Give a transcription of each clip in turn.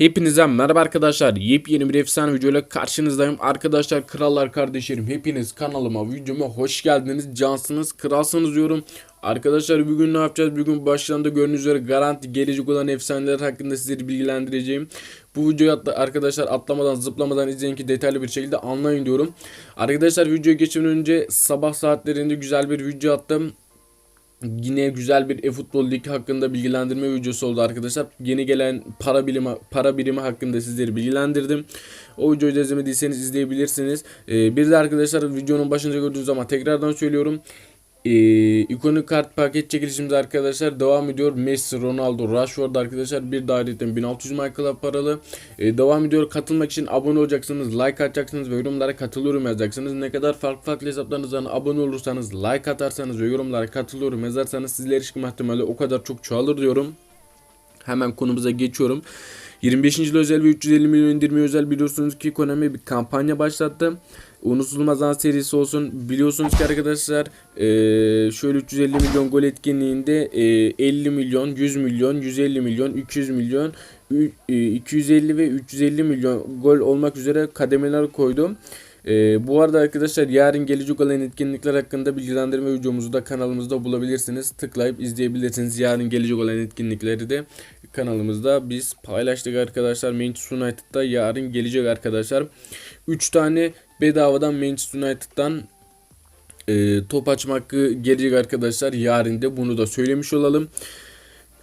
Hepinize merhaba arkadaşlar. Yepyeni bir efsane videoyla karşınızdayım. Arkadaşlar krallar kardeşlerim hepiniz kanalıma videoma hoş geldiniz. Cansınız kralsınız diyorum. Arkadaşlar bugün ne yapacağız? Bugün başlarında gördüğünüz üzere garanti gelecek olan efsaneler hakkında sizleri bilgilendireceğim. Bu videoyu atla, arkadaşlar atlamadan zıplamadan izleyin ki detaylı bir şekilde anlayın diyorum. Arkadaşlar videoya geçmeden önce sabah saatlerinde güzel bir video attım. Yine güzel bir e-futbol ligi hakkında bilgilendirme videosu oldu arkadaşlar. Yeni gelen para birimi para birimi hakkında sizleri bilgilendirdim. O videoyu da izlemediyseniz izleyebilirsiniz. Ee, bir de arkadaşlar videonun başında gördüğünüz zaman tekrardan söylüyorum. Ee, ikonik kart paket çekilişimiz arkadaşlar devam ediyor. Messi, Ronaldo, Rashford arkadaşlar bir dairetten 1600 Michael'a paralı. Ee, devam ediyor. Katılmak için abone olacaksınız, like atacaksınız ve yorumlara katılıyorum yazacaksınız. Ne kadar farklı farklı hesaplarınızdan abone olursanız, like atarsanız ve yorumlara katılıyorum yazarsanız sizler erişim ihtimali o kadar çok çoğalır diyorum. Hemen konumuza geçiyorum. 25. yıl özel ve 350 milyon indirme özel biliyorsunuz ki Konami bir kampanya başlattı. Unutulmaz an serisi olsun. Biliyorsunuz ki arkadaşlar eee, şöyle 350 milyon gol etkinliğinde eee, 50 milyon, 100 milyon, 150 milyon, 200 milyon, ü- eee, 250 ve 350 milyon gol olmak üzere kademeler koydum. Ee, bu arada arkadaşlar yarın gelecek olan etkinlikler hakkında bilgilendirme videomuzu da kanalımızda bulabilirsiniz. Tıklayıp izleyebilirsiniz. Yarın gelecek olan etkinlikleri de kanalımızda biz paylaştık arkadaşlar. Manchester United'da yarın gelecek arkadaşlar. 3 tane bedavadan Manchester United'dan e, top açma hakkı gelecek arkadaşlar. Yarın da bunu da söylemiş olalım.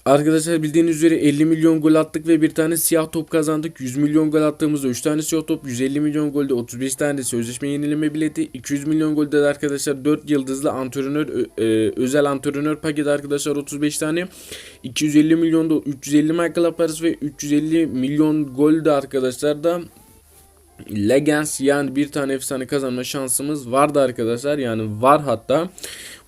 Arkadaşlar bildiğiniz üzere 50 milyon gol attık ve bir tane siyah top kazandık. 100 milyon gol attığımızda 3 tane siyah top, 150 milyon golde 35 tane sözleşme yenileme bileti, 200 milyon golde de arkadaşlar 4 yıldızlı antrenör e, özel antrenör paketi arkadaşlar 35 tane. 250 milyonda 350 Michael parası ve 350 milyon golde arkadaşlar da Legends yani bir tane efsane kazanma şansımız vardı arkadaşlar. Yani var hatta.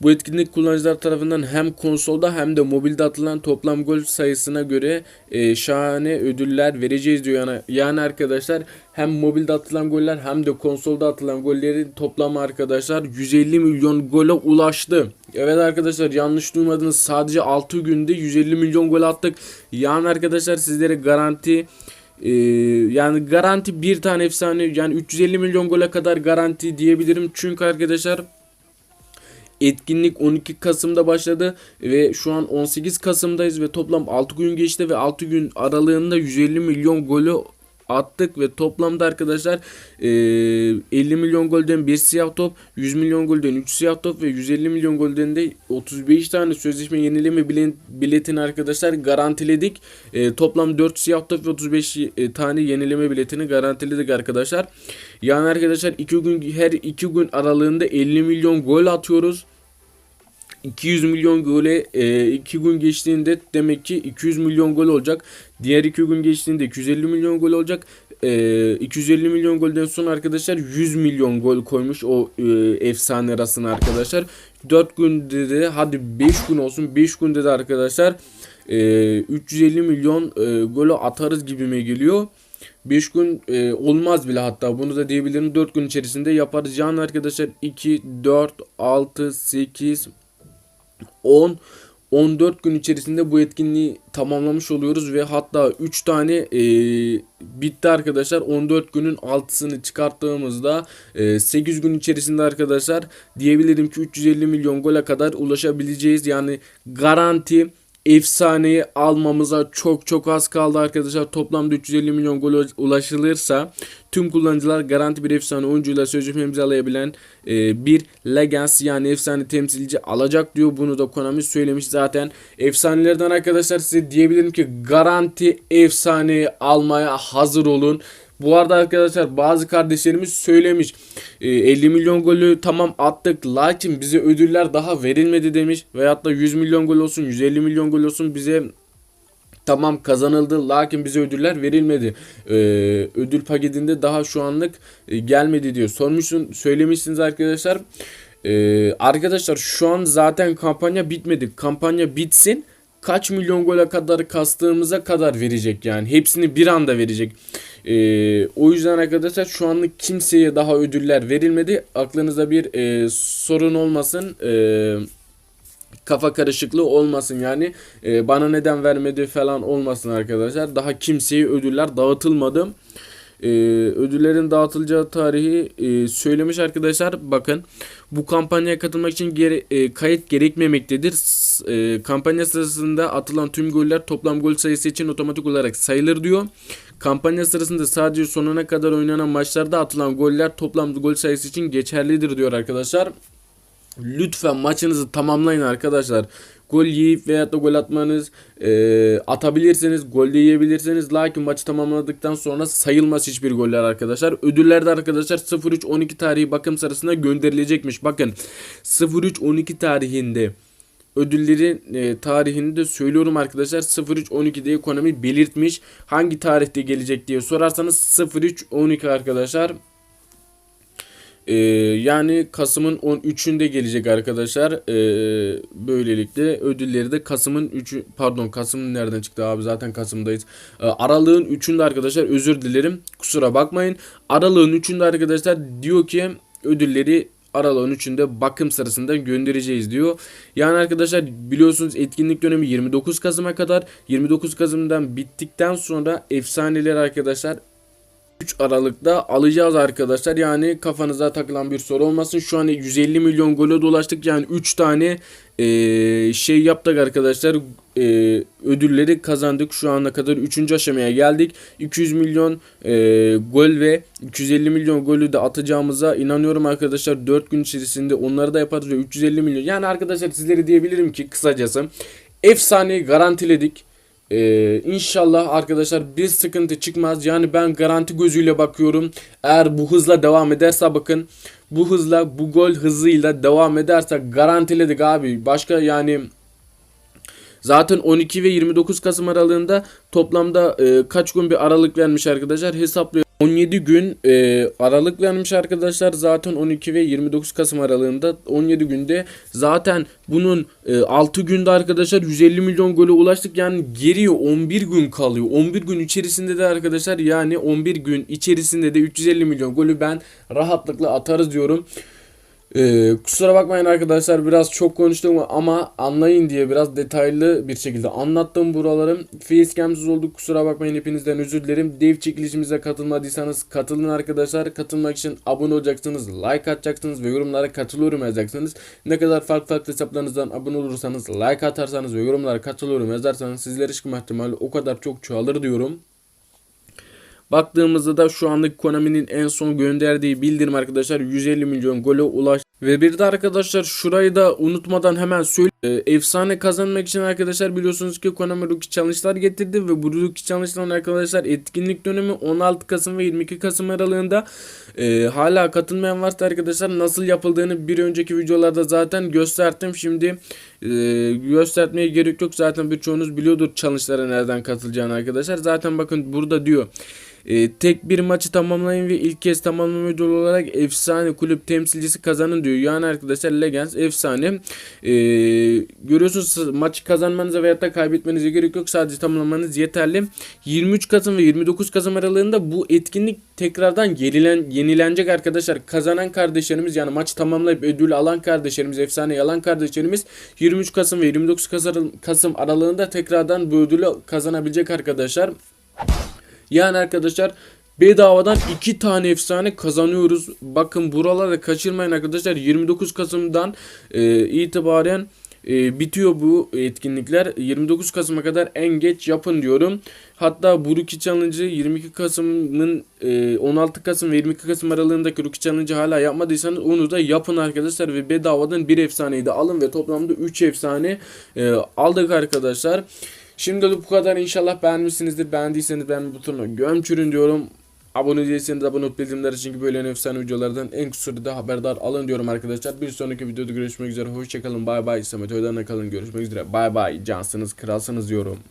Bu etkinlik kullanıcılar tarafından hem konsolda hem de mobilde atılan toplam gol sayısına göre e, şahane ödüller vereceğiz diyor. Yani, yani arkadaşlar hem mobilde atılan goller hem de konsolda atılan gollerin toplamı arkadaşlar 150 milyon gole ulaştı. Evet arkadaşlar yanlış duymadınız. Sadece 6 günde 150 milyon gol attık. Yani arkadaşlar sizlere garanti ee, yani garanti bir tane efsane yani 350 milyon gole kadar garanti diyebilirim. Çünkü arkadaşlar etkinlik 12 Kasım'da başladı ve şu an 18 Kasım'dayız ve toplam 6 gün geçti ve 6 gün aralığında 150 milyon golü attık ve toplamda arkadaşlar e, 50 milyon golden bir siyah top, 100 milyon golden 3 siyah top ve 150 milyon golden de 35 tane sözleşme yenileme bilet, biletini arkadaşlar garantiledik. E, toplam 4 siyah top ve 35 e, tane yenileme biletini garantiledik arkadaşlar. Yani arkadaşlar 2 gün her 2 gün aralığında 50 milyon gol atıyoruz. 200 milyon gole 2 gün geçtiğinde demek ki 200 milyon gol olacak. Diğer 2 gün geçtiğinde 250 milyon gol olacak. E, 250 milyon golden sonra arkadaşlar 100 milyon gol koymuş o e, efsane arasına arkadaşlar. 4 günde de hadi 5 gün olsun 5 günde de arkadaşlar e, 350 milyon e, golü atarız gibime geliyor. 5 gün e, olmaz bile hatta bunu da diyebilirim 4 gün içerisinde yaparız. Yani arkadaşlar 2, 4, 6, 8, 10 14 gün içerisinde bu etkinliği tamamlamış oluyoruz ve hatta 3 tane e, bitti arkadaşlar. 14 günün altısını çıkarttığımızda e, 8 gün içerisinde arkadaşlar diyebilirim ki 350 milyon gole kadar ulaşabileceğiz. Yani garanti efsaneyi almamıza çok çok az kaldı arkadaşlar. Toplamda 350 milyon gol ulaşılırsa tüm kullanıcılar garanti bir efsane oyuncuyla sözleşme imzalayabilen e, bir Legends yani efsane temsilci alacak diyor. Bunu da Konami söylemiş zaten. Efsanelerden arkadaşlar size diyebilirim ki garanti efsaneyi almaya hazır olun. Bu arada arkadaşlar bazı kardeşlerimiz söylemiş. E, 50 milyon golü tamam attık lakin bize ödüller daha verilmedi demiş. Veyahut da 100 milyon gol olsun 150 milyon gol olsun bize tamam kazanıldı lakin bize ödüller verilmedi. Ee, ödül paketinde daha şu anlık e, gelmedi diyor. Sormuşsun söylemişsiniz arkadaşlar. Ee, arkadaşlar şu an zaten kampanya bitmedi. Kampanya bitsin kaç milyon gole kadar kastığımıza kadar verecek yani. Hepsini bir anda verecek. Ee, o yüzden arkadaşlar şu anlık kimseye daha ödüller verilmedi. Aklınızda bir e, sorun olmasın. Eee kafa karışıklığı olmasın yani Ee, bana neden vermedi falan olmasın arkadaşlar daha kimseye ödüller dağıtılmadı Ee, ödüllerin dağıtılacağı tarihi e, söylemiş arkadaşlar bakın. Bu kampanyaya katılmak için gere- e, kayıt gerekmemektedir. E, kampanya sırasında atılan tüm goller toplam gol sayısı için otomatik olarak sayılır diyor. Kampanya sırasında sadece sonuna kadar oynanan maçlarda atılan goller toplam gol sayısı için geçerlidir diyor arkadaşlar. Lütfen maçınızı tamamlayın arkadaşlar. Gol yiyip veya da gol atmanız e, atabilirsiniz. Gol de yiyebilirsiniz. Lakin maçı tamamladıktan sonra sayılmaz hiçbir goller arkadaşlar. Ödüller de arkadaşlar 03-12 tarihi bakım sırasında gönderilecekmiş. Bakın 03-12 tarihinde ödüllerin e, tarihini de söylüyorum arkadaşlar 03-12'de ekonomi belirtmiş. Hangi tarihte gelecek diye sorarsanız 03-12 arkadaşlar. Ee, yani Kasım'ın 13'ünde gelecek arkadaşlar. Ee, böylelikle ödülleri de Kasım'ın 3'ü pardon Kasım'ın nereden çıktı abi zaten Kasım'dayız. Ee, Aralığın 3'ünde arkadaşlar özür dilerim. Kusura bakmayın. Aralığın 3'ünde arkadaşlar diyor ki ödülleri Aralığın 3'ünde bakım sırasında göndereceğiz diyor. Yani arkadaşlar biliyorsunuz etkinlik dönemi 29 Kasım'a kadar 29 Kasım'dan bittikten sonra efsaneler arkadaşlar 3 Aralık'ta alacağız arkadaşlar. Yani kafanıza takılan bir soru olmasın. Şu an 150 milyon gole dolaştık. Yani 3 tane eee, şey yaptık arkadaşlar. Eee, ödülleri kazandık. Şu ana kadar 3. aşamaya geldik. 200 milyon eee, gol ve 250 milyon golü de atacağımıza inanıyorum arkadaşlar. 4 gün içerisinde onları da yaparız ve 350 milyon. Yani arkadaşlar sizlere diyebilirim ki kısacası efsaneyi garantiledik. Ee, inşallah arkadaşlar bir sıkıntı çıkmaz. Yani ben garanti gözüyle bakıyorum. Eğer bu hızla devam ederse bakın bu hızla bu gol hızıyla devam ederse garantiledik abi. Başka yani Zaten 12 ve 29 Kasım aralığında toplamda e, kaç gün bir aralık vermiş arkadaşlar hesaplıyorum. 17 gün e, aralık vermiş arkadaşlar. Zaten 12 ve 29 Kasım aralığında 17 günde. Zaten bunun e, 6 günde arkadaşlar 150 milyon gole ulaştık. Yani geriye 11 gün kalıyor. 11 gün içerisinde de arkadaşlar yani 11 gün içerisinde de 350 milyon golü ben rahatlıkla atarız diyorum. Ee, kusura bakmayın arkadaşlar biraz çok konuştum ama anlayın diye biraz detaylı bir şekilde anlattım buraları. Facecam'sız olduk kusura bakmayın hepinizden özür dilerim. Dev çekilişimize katılmadıysanız katılın arkadaşlar. Katılmak için abone olacaksınız, like atacaksınız ve yorumlara katılıyorum yazacaksınız. Ne kadar farklı farklı hesaplarınızdan abone olursanız, like atarsanız ve yorumlara katılıyorum yazarsanız sizlere çıkma ihtimali o kadar çok çoğalır diyorum. Baktığımızda da şu anlık Konami'nin en son gönderdiği bildirim arkadaşlar 150 milyon gole ulaştı. Ve bir de arkadaşlar şurayı da unutmadan hemen söyle. Ee, efsane kazanmak için arkadaşlar biliyorsunuz ki Konami Rookie Challenge'lar getirdi ve bu Rookie Challenge'ların arkadaşlar etkinlik dönemi 16 Kasım ve 22 Kasım aralığında Ee, hala katılmayan varsa arkadaşlar nasıl yapıldığını bir önceki videolarda zaten gösterdim. Şimdi e, göstermeye gerek yok zaten birçoğunuz biliyordur challenge'lara nereden katılacağını arkadaşlar. Zaten bakın burada diyor. E, tek bir maçı tamamlayın ve ilk kez tamamlama ödülü olarak efsane kulüp temsilcisi kazanın diyor. Yani arkadaşlar Legends efsane. E, görüyorsunuz maçı kazanmanıza veya da kaybetmenize gerek yok. Sadece tamamlamanız yeterli. 23 Kasım ve 29 Kasım aralığında bu etkinlik tekrardan yenilen, yenilenecek arkadaşlar. Kazanan kardeşlerimiz yani maçı tamamlayıp ödül alan kardeşlerimiz, efsane alan kardeşlerimiz 23 Kasım ve 29 Kasım, Kasım aralığında tekrardan bu ödülü kazanabilecek arkadaşlar. Yani arkadaşlar bedavadan iki tane efsane kazanıyoruz. Bakın buraları kaçırmayın arkadaşlar. 29 Kasım'dan e, itibaren e, bitiyor bu etkinlikler. 29 Kasım'a kadar en geç yapın diyorum. Hatta bu Rookie Challenge'ı 22 Kasım'ın e, 16 Kasım ve 22 Kasım aralığındaki Rookie Challenge'ı hala yapmadıysanız onu da yapın arkadaşlar ve bedavadan bir efsaneyi de alın ve toplamda 3 efsane e, aldık arkadaşlar. Şimdi de bu kadar inşallah beğenmişsinizdir. Beğendiyseniz beğen butonuna gömçürün diyorum. Abone değilseniz abone olup bildirimleri çünkü böyle efsane videolardan en kısa sürede haberdar alın diyorum arkadaşlar. Bir sonraki videoda görüşmek üzere. Hoşçakalın. Bay bay. Samet Öğlen'le kalın. Görüşmek üzere. Bay bay. Cansınız, kralsınız diyorum.